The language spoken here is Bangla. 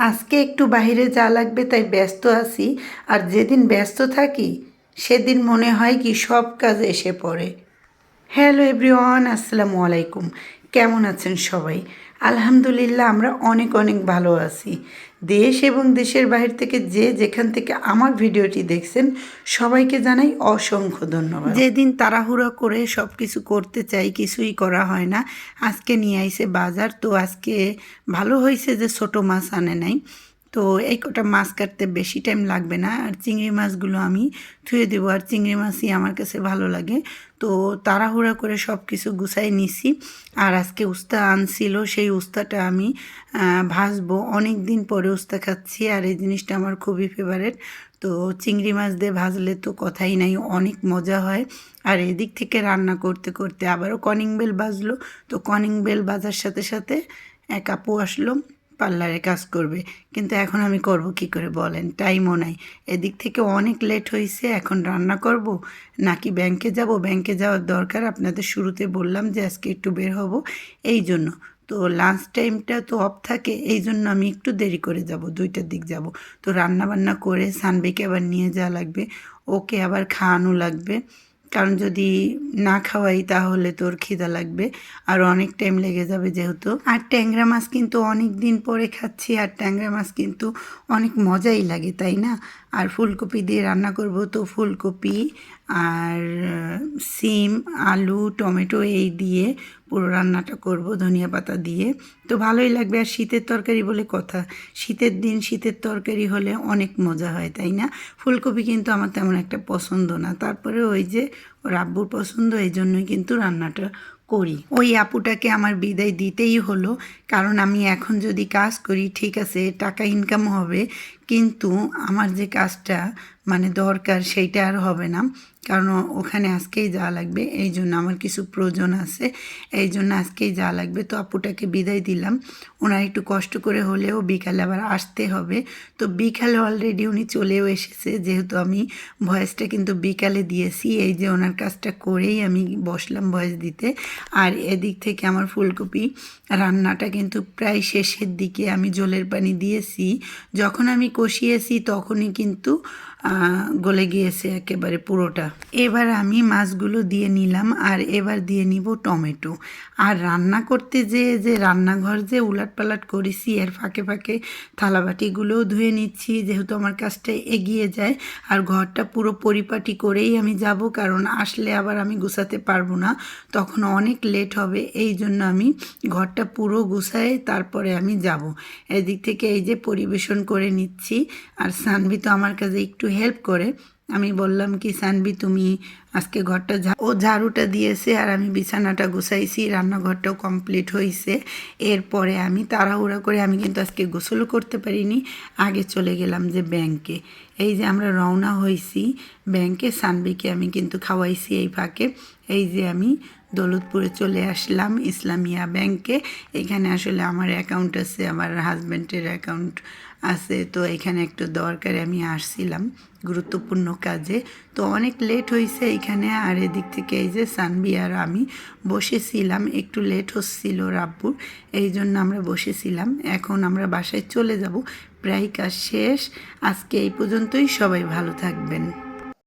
আজকে একটু বাহিরে যা লাগবে তাই ব্যস্ত আছি, আর যেদিন ব্যস্ত থাকি, সেদিন মনে হয় কি সব কাজ এসে পড়ে। হ্যালো এভরিওয়ান, আসসালামু আলাইকুম। কেমন আছেন সবাই? আলহামদুলিল্লাহ, আমরা অনেক অনেক ভালো আছি। দেশ এবং দেশের বাহির থেকে যে যেখান থেকে আমার ভিডিওটি দেখছেন, সবাইকে জানাই অসংখ্য ধন্যবাদ। যেদিন তাড়াহুড়া করে সব কিছু করতে চাই, কিছুই করা হয় না। আজকে নিয়ে আইসে বাজার, তো আজকে ভালো হয়েছে যে ছোটো মাছ আনে নাই। তো এই কটা মাছ কাটতে বেশি টাইম লাগবে না। আর চিংড়ি মাছগুলো আমি ধুয়ে দেবো। আর চিংড়ি মাছই আমার কাছে ভালো লাগে। তো তাড়াহুড়া করে সব কিছু গুছাই নিছি। আর আজকে উস্তা আনছিল, সেই উস্তাটা আমি ভাজবো। অনেক দিন পরে উস্তা খাচ্ছি আর এই জিনিসটা আমার খুবই ফেভারেট তো চিংড়ি মাছ দিয়ে ভাজলে তো কথাই নাই, অনেক মজা হয়। আর এদিক থেকে রান্না করতে করতে আবারও কনিং বেল বাজলো। তো কনিং বেল বাজার সাথে সাথে এক আপু আসলো। পার্লারে কাজ করবে। কিন্তু এখন আমি করব কি করে বলেন? টাইমও নাই। এদিক থেকে অনেক লেট হয়েছে এখন রান্না করব? নাকি ব্যাংকে যাব? ব্যাংকে যাওয়ার দরকার? আপনাদের শুরুতে বললাম যে আজকে একটু বের হব। এই জন্য। তো লাঞ্চ টাইমটা তো অফ থাকে, এই জন্য আমি একটু দেরি করে যাব, দুইটার দিক যাব। তো রান্না বান্না করে সানবিকে আবার নিয়ে যাওয়া লাগবে। ওকে আবার খাওয়ানো লাগবে। কারণ যদি না খাওয়াই তাহলে তোর খিদা লাগবে। আর অনেক টাইম লেগে যাবে যেহেতু। আর ট্যাংরা মাছ কিন্তু অনেক দিন পরে খাচ্ছি, আর ট্যাংরা মাছ কিন্তু অনেক মজাই লাগে, তাই না? আর ফুলকপি দিয়ে রান্না করব তো ফুলকপি আর সিম, আলু, টমেটো এই দিয়ে পুরো রান্নাটা করব ধনিয়া পাতা দিয়ে। তো ভালোই লাগবে আর শীতের তরকারি বলে কথা। শীতের দিন শীতের তরকারি হলে অনেক মজা হয়, তাই না? ফুলকপি কিন্তু আমার তেমন একটা পছন্দ না। তারপরে ওই যে ওর আব্বুর পছন্দ, এই জন্যই কিন্তু রান্নাটা করি। ওই আপুটাকে আমার বিদায় দিতেই হলো, কারণ আমি এখন যদি কাজ করি, ঠিক আছে, টাকা ইনকাম হবে কিন্তু আমার যে কাজটা মানে দরকার সেইটা আর হবে না। কারণ ওখানে আজকেই যাওয়া লাগবে, এই জন্য আমার কিছু প্রয়োজন আছে, এই জন্য আজকেই যাওয়া লাগবে। তো আপুটাকে বিদায় দিলাম। ওনার একটু কষ্ট করে হলেও বিকালে আবার আসতে হবে। তো বিকালে অলরেডি উনি চলেও এসেছে, যেহেতু আমি ভয়েসটা কিন্তু বিকালে দিয়েছি, এই যে ওনার কাজটা করেই আমি বসলাম ভয়েস দিতে। আর এদিক থেকে আমার ফুলকপি রান্নাটা কিন্তু প্রায় শেষের দিকে আমি জলের পানি দিয়েছি। যখন আমি কষিয়েছি, তখনই কিন্তু গলে গিয়েছে একেবারে পুরোটা। এবার আমি মাছগুলো দিয়ে নিলাম আর এবার দিয়ে নিব টমেটো। আর রান্না করতে যে যে রান্নাঘর যে উলাট পালাট করেছি, এর ফাঁকে ফাঁকে থালাবাটিগুলোও ধুয়ে নিচ্ছি, যেহেতু আমার কাজটা এগিয়ে যায় আর ঘরটা পুরো পরিপাটি করেই আমি যাব, কারণ আসলে আবার আমি গুছাতে পারব না, তখন অনেক লেট হবে, এই জন্য আমি ঘরটা পুরো গুছাই তারপরে আমি যাব। এদিক থেকে এই যে পরিবেশন করে নিচ্ছি আর সানভি তো আমার কাছে একটু হেল্প করে। আমি বললাম কি সানভি তুমি আজকে ঘরটা ও ঝাড়ুটা দিয়েছে আর আমি বিছানাটা গুছাইছি, রান্নাঘরটাও কমপ্লিট হয়েছে এরপরে আমি তাড়াহুড়া করে আমি কিন্তু আজকে গোসলও করতে পারিনি। আগে চলে গেলাম যে ব্যাংকে। এই যে আমরা রওনা হয়েছি ব্যাংকে সানবিকে আমি কিন্তু খাওয়াইছি এই ফাঁকে। এই যে আমি দৌলতপুরে চলে আসলাম ইসলামিয়া ব্যাংকে। এখানে আসলে আমার অ্যাকাউন্ট আছে, আমার হাজব্যান্ডের অ্যাকাউন্ট আছে। তো এখানে একটু দরকারে আমি আসছিলাম, গুরুত্বপূর্ণ কাজে। তো অনেক লেট হয়েছে এখানে আর এদিক থেকে এই যে সানবি আর আমি বসেছিলাম। একটু লেট হচ্ছিল রাব্বুর, এই জন্য আমরা বসেছিলাম। এখন আমরা বাসায় চলে যাব। প্রায় কাজ শেষ। আজকে এই পর্যন্তই। সবাই ভালো থাকবেন।